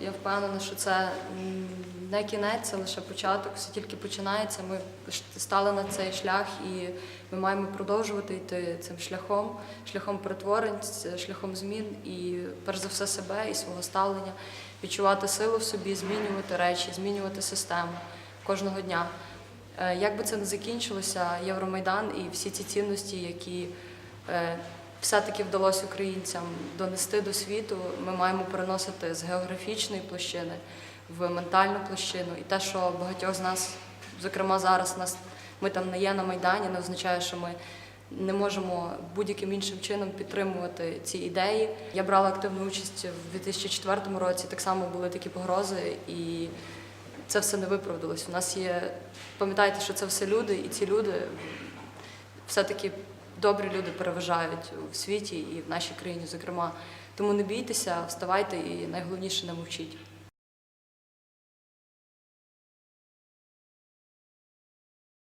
я впевнена, що це не кінець, це лише початок, все тільки починається. Ми стали на цей шлях і ми маємо продовжувати йти цим шляхом, шляхом перетворень, шляхом змін і перш за все себе і свого ставлення, відчувати силу в собі, змінювати речі, змінювати систему кожного дня. Е, Як би це не закінчилося, Євромайдан і всі ці цінності, які е, все-таки вдалося українцям донести до світу, ми маємо переносити з географічної площини в ментальну площину. І те, що багатьох з нас, зокрема зараз, нас ми там не є на Майдані, не означає, що ми не можемо будь-яким іншим чином підтримувати ці ідеї. Я брала активну участь в 2004 році. Так само були такі погрози, і це все не виправдалось. У нас є, пам'ятайте, що це все люди, і ці люди все-таки добрі люди переважають у світі і в нашій країні, зокрема. Тому не бійтеся, вставайте і найголовніше не мовчіть.